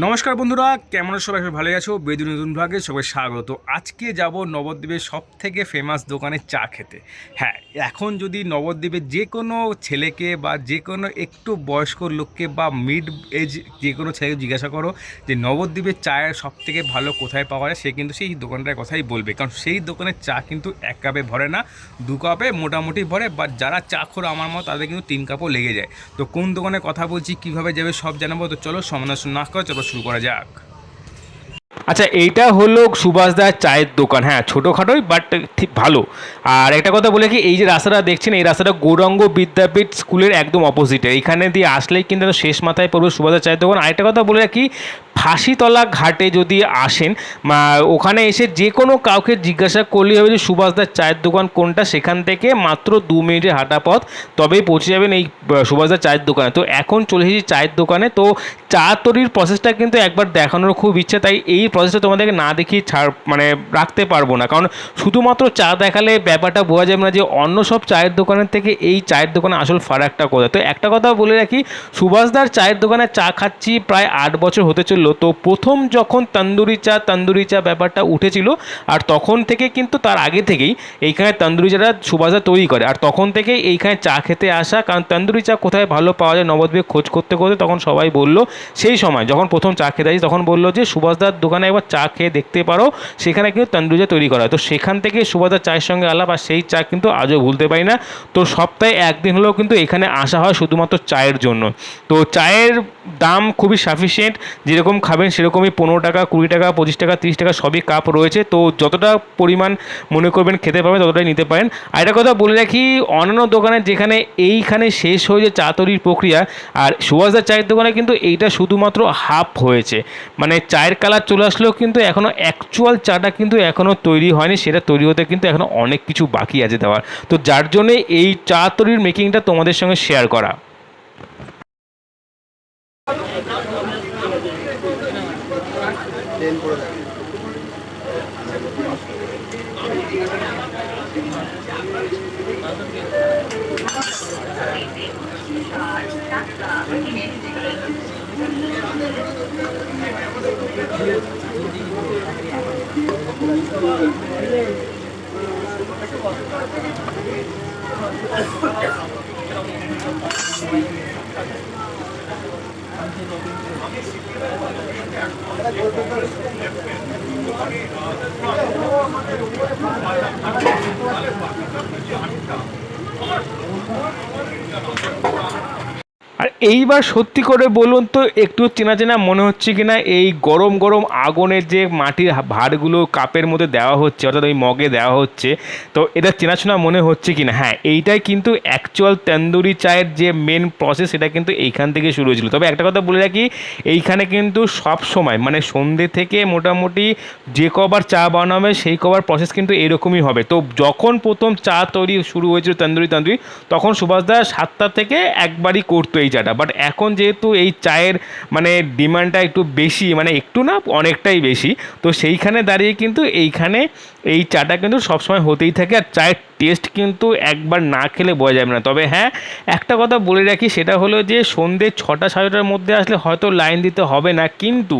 নমস্কার বন্ধুরা, কেমন সবাই সবাই ভালো আছো? বেদু নতুন ভাগে সবাই স্বাগত। আজকে যাব নবদ্বীপের সব থেকে ফেমাস দোকানে চা খেতে। হ্যাঁ এখন যদি নবদ্বীপের যে কোনো ছেলেকে বা যে কোনো একটু বয়স্ক লোককে বা মিড এজ যে কোনো ছেলেকে জিজ্ঞাসা করো যে নবদ্বীপের চায়ের সব থেকে ভালো কোথায় পাওয়া যায়, সে কিন্তু সেই দোকানটার কথাই বলবে। কারণ সেই দোকানের চা কিন্তু এক কাপে ভরে না, দু কাপে মোটামুটি ভরে বা যারা চা খোর আমার মতো, তাদের কিন্তু তিন কাপও লেগে যায়। তো কোন দোকানে কথা বলছি, কীভাবে যাবে সব জানাব? তো চলো সমালোচনা না করে, চলো শুরু করা যাক। আচ্ছা এইটা হলো সুভাষ সুভাষদার চায়ের দোকান। হ্যাঁ ছোটোখাটোই বাট ঠিক ভালো। আর একটা কথা বলে কি এই যে রাস্তাটা দেখছেন এই রাস্তাটা গৌরাঙ্গ বিদ্যাপীঠ স্কুলের একদম অপোজিটে এইখানে দিয়ে আসলেই কিন্তু শেষ মাথায় পড়বে সুভাষ সুভাষদার চায়ের দোকান। আরেকটা কথা বলে রাখি ফাঁসিতলা ঘাটে যদি আসেন ওখানে এসে যে কোনো কাউকে জিজ্ঞাসা করলেই হবে যে সুভাষ সুভাষদার চায়ের দোকান কোনটা? সেখান থেকে মাত্র দু মিনিটের হাঁটা পথ তবেই পৌঁছে যাবেন এই আহ, সুভাষদার চায়ের দোকানে। তো এখন চলে এসেছি চায়ের দোকানে। তো চা তৈরির প্রসেসটা কিন্তু একবার দেখানোর খুব ইচ্ছে তাই এই প্রসেসটা তোমাদেরকে না দেখিয়ে ছাড় মানে রাখতে পারব না। কারণ শুধুমাত্র চা দেখালে ব্যাপারটা বোঝা যাবে না যে অন্য সব চায়ের দোকানের থেকে এই চায়ের দোকানে আসল ফারাকটা কোথায়। তো একটা কথা বলে রাখি সুভাষদার চায়ের দোকানে চা খাচ্ছি প্রায় আট বছর হতে চলল। তো প্রথম যখন তন্দুরি চা তন্দুরি চা ব্যাপারটা উঠেছিল, আর তখন থেকে কিন্তু তার আগে থেকেই এইখানে তন্দুরি চাটা সুভাষদা তৈরি করে। আর তখন থেকেই এইখানে চা খেতে আসা, কারণ তন্দুরি চা কোথায় ভালো পাওয়া যায়, নবদ্বীপে খোঁজ করতে করতে তখন সবাই বলল সেই সময়, যখন প্রথম চা খেতে আসি, তখন বলল যে সুভাষদার দোকানে একবার চা খেয়ে দেখতে পারো। সেখানে কিন্তু তন্দুরি তৈরি করা হয়। তো সেখান থেকে সুভদ্রা চায়ের সঙ্গে আলাপ আর সেই চা কিন্তু আজও ভুলতে পারি না। তো সপ্তাহে একদিন হলেও কিন্তু এখানে আসা হয় শুধুমাত্র চায়ের জন্য। তো চায়ের দাম খুবই সাফিসিয়েন্ট যেরকম খাবেন সেরকমই পনেরো টাকা, কুড়ি টাকা, পঁচিশ টাকা, তিরিশ টাকা সবই কাপ রয়েছে। তো যতটা পরিমাণ মনে করবেন খেতে পারবেন, ততটাই নিতে পারেন। আর একটা কথা বলে রাখি, অন্যান্য দোকানে যেখানে এইখানে শেষ হয়ে যে চা তৈরির প্রক্রিয়া, আর সুভাষদার চায়ের দোকানে কিন্তু এইটা শুধুমাত্র হাফ হয়েছে। মানে চায়ের কালার চলে আসলেও কিন্তু এখনও অ্যাকচুয়াল চাটা কিন্তু এখনও তৈরি হয়নি, সেটা তৈরি হতে কিন্তু এখনও অনেক কিছু বাকি আছে দেওয়ার। তো যার জন্যে এই চা তৈরির মেকিংটা তোমাদের সঙ্গে শেয়ার করা। আর এইবার সত্যি করে বলুন তো, একটু চেনা চেনা মনে হচ্ছে কিনা? এই গরম গরম আগুনের যে মাটির ভাঁড়গুলো কাপের মধ্যে দেওয়া হচ্ছে, অর্থাৎ ওই মগে দেওয়া হচ্ছে, তো এটা চেনাচেনা মনে হচ্ছে কিনা? হ্যাঁ এইটাই কিন্তু অ্যাকচুয়াল তন্দুরি চায়ের যে মেন প্রসেস সেটা কিন্তু এইখান থেকে শুরু হয়েছিল। তবে একটা কথা বলে রাখি, এইখানে কিন্তু সব সময় মানে সন্ধ্যে থেকে মোটামুটি যে কবার চা বানাবে, সেই কবার প্রসেস কিন্তু এরকমই হবে। তো যখন প্রথম চা তৈরি শুরু হয়েছিল তন্দুরি তন্দুরি, তখন সুভাষদা সাতটা থেকে একবারই করতো এই চাটা। বাট এখন যেহেতু এই চায়ের মানে ডিমান্ডটা একটু বেশি মানে একটু না, অনেকটাই বেশি, তো সেইখানে দাঁড়িয়ে কিন্তু এইখানে এই চাটা কিন্তু সবসময় হতেই থাকে। আর চায়ের টেস্ট কিন্তু একবার না খেলে বোঝা যাবে না। তবে হ্যাঁ একটা কথা বলে রাখি, সেটা হলো যে সন্ধ্যে ছটা সাড়ে ছটার মধ্যে আসলে হয়তো লাইন দিতে হবে না, কিন্তু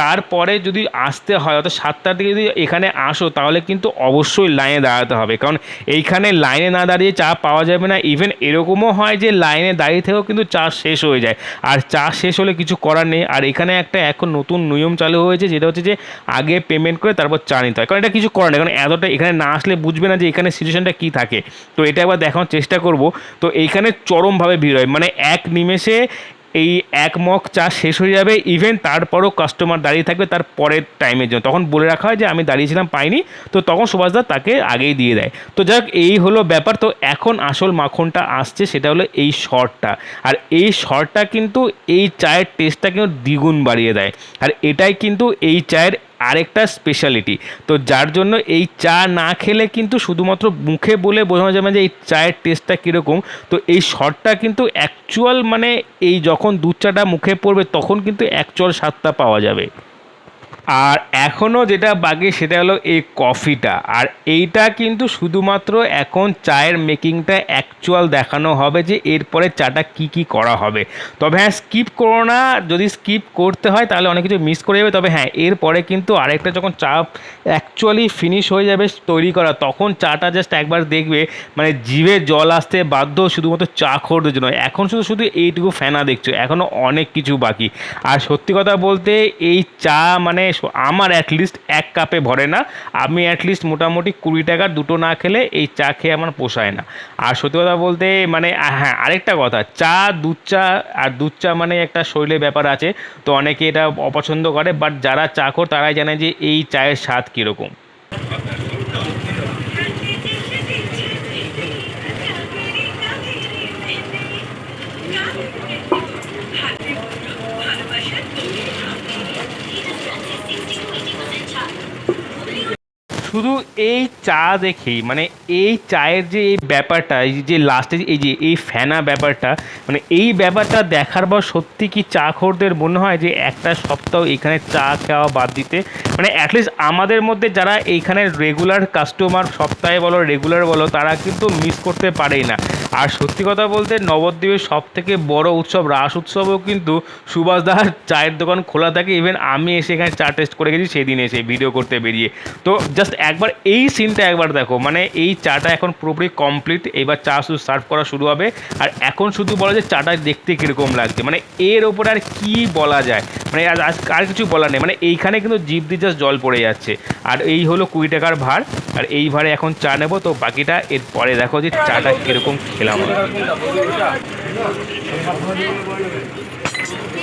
তারপরে যদি আসতে হয়, অর্থাৎ সাতটার দিকে যদি এখানে আসো, তাহলে কিন্তু অবশ্যই লাইনে দাঁড়াতে হবে। কারণ এইখানে লাইনে না দাঁড়িয়ে চা পাওয়া যাবে না। ইভেন এরকমও হয় যে লাইনে দাঁড়িয়ে থেকেও কিন্তু চা শেষ হয়ে যায়। আর চা শেষ হলে কিছু করার নেই। আর এখানে একটা এখন নতুন নিয়ম চালু হয়েছে, যেটা হচ্ছে যে আগে পেমেন্ট করে তারপর চা নিতে হয়। কারণ এটা কিছু করার নেই। কারণ এতটা এখানে না আসলে বুঝবে না যে এখানে সিচুয়েশনটা কী থাকে? তো এটা একবার দেখানোর চেষ্টা করব। তো এইখানে চরমভাবে ভিড় হয়। মানে এক নিমেষে এই এক মগ চা শেষ হয়ে যাবে। ইভেন তারপরও কাস্টমার দাঁড়িয়ে থাকবে তার পরের টাইমের জন্য। তখন বলে রাখা হয় যে, আমি দাঁড়িয়েছিলাম পাইনি। তো তখন সুভাষদা তাকে আগেই দিয়ে দেয়। তো যাক, এই হলো ব্যাপার। তো এখন আসল মাখনটা আসছে, সেটা হলো এই শর্টটা আর এই শর্টটা কিন্তু এই চায়ের টেস্টটা কিন্তু দ্বিগুণ বাড়িয়ে দেয়। আর এটাই কিন্তু এই চায়ের আরেকটা স্পেশালিটি তো যার জন্য এই চা না খেলে কিন্তু শুধুমাত্র মুখে বলে বোঝানো যাবে যে এই চায়ের টেস্টটা কীরকম। তো এই শটটা কিন্তু অ্যাকচুয়াল মানে এই যখন দুধ চাটা মুখে পড়বে তখন কিন্তু অ্যাকচুয়াল স্বাদটা পাওয়া যাবে। আর এখনও যেটা বাকি সেটা হলো এই কফিটা। আর এইটা কিন্তু শুধুমাত্র এখন চায়ের মেকিংটা অ্যাকচুয়াল দেখানো হবে যে এরপরে চাটা কি কি করা হবে। তবে হ্যাঁ স্কিপ করো না। যদি স্কিপ করতে হয় তাহলে অনেক কিছু মিস করে যাবে। তবে হ্যাঁ এরপরে কিন্তু আরেকটা যখন চা অ্যাকচুয়ালি ফিনিশ হয়ে যাবে তৈরি করা, তখন চাটা জাস্ট একবার দেখবে। মানে জিভে জল আসতে বাধ্য শুধুমাত্র চা খোরদের জন্য। এখন শুধু শুধু এইটুকু ফেনা দেখছ। এখনও অনেক কিছু বাকি। আর সত্যি কথা বলতে এই চা মানে আমার অ্যাটলিস্ট এক কাপে ভরে না। আমি অ্যাটলিস্ট মোটামুটি কুড়ি টাকার দুটো না খেলে এই চা খেয়ে আমার পোষায় না। আর সত্যি কথা বলতে মানে হ্যাঁ আরেকটা কথা, চা, দুধ চা, আর দুধ চা মানে একটা শৈলের ব্যাপার আছে। তো অনেকে এটা অপছন্দ করে বাট যারা চা খোর, তারাই জানে যে এই চায়ের স্বাদ কীরকম। শুধু এই চা দেখেই মানে এই চায়ের যে এই ব্যাপারটা, এই যে লাস্টে এই যে এই ফেনা ব্যাপারটা মানে এই ব্যাপারটা দেখার পর সত্যি কি চা খোরদের মনে হয় যে একটা সপ্তাহ এখানে চা খাওয়া বাদ দিতে? মানে অ্যাটলিস্ট আমাদের মধ্যে যারা এইখানে রেগুলার কাস্টমার সপ্তাহে বলো রেগুলার বলো, তারা কিন্তু মিস করতে পারেই না। আর সত্যি কথা বলতে নবদ্বীপের সব থেকে বড় উৎসব, রাস উৎসবও কিন্তু সুভাষদার চায়ের দোকান খোলা থাকে। ইভেন আমি এসে এখানে চা টেস্ট করে গেছি, সেদিন এসে ভিডিও করতে বেরিয়ে। তো জাস্ট একবার এই সিনটা একবার দেখো। মানে এই চাটা এখন পুরোপুরি কমপ্লিট এবার চা শুধু সার্ভ করা শুরু হবে। আর এখন শুধু বলা যে চাটা দেখতে কীরকম লাগছে। মানে এর ওপরে আর কি বলা যায়? মানে আর কিছু বলার নেই। মানে এইখানে কিন্তু জিভ দিয়ে জাস্ট জল পড়ে যাচ্ছে। আর এই হলো কুড়ি টাকার ভার। আর এই ভারে এখন চা নেব। তো বাকিটা এর পরে দেখো যে চাটা কীরকম খেলাম।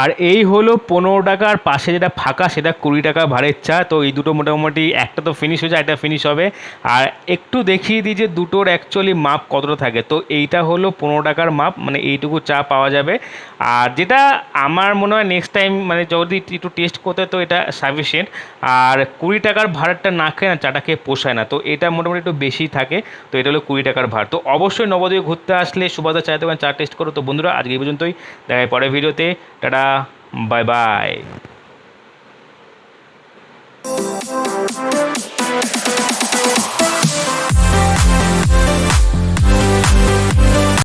আর এই হলো পনেরো টাকার পাশে যেটা ফাঁকা, সেটা কুড়ি টাকা ভাড়ের চা। তো এই দুটো মোটামুটি একটা তো ফিনিশ হয়ে যায় একটা ফিনিশ হবে। আর একটু দেখিয়ে দিই যে দুটোর অ্যাকচুয়ালি মাপ কতটা থাকে। তো এইটা হলো পনেরো টাকার মাপ মানে এইটুকু চা পাওয়া যাবে। আর যেটা আমার মনে হয় নেক্সট টাইম মানে যদি একটু টেস্ট করতে, তো এটা সাফিসিয়েন্ট আর কুড়ি টাকার ভাড়াটা না খেয়ে না চাটা খেয়ে পোষায় না। তো এটা মোটামুটি একটু বেশি থাকে। তো এটা হলো কুড়ি টাকার ভাড়। তো অবশ্যই নবদ্বীপে ঘুরতে আসলে সুবাদা চায়ের দোকান চা টেস্ট করো। তো বন্ধুরা, আজকে এই পর্যন্তই। দেখা পরে ভিডিওতে ভিডিওতে টাটা বাই বাই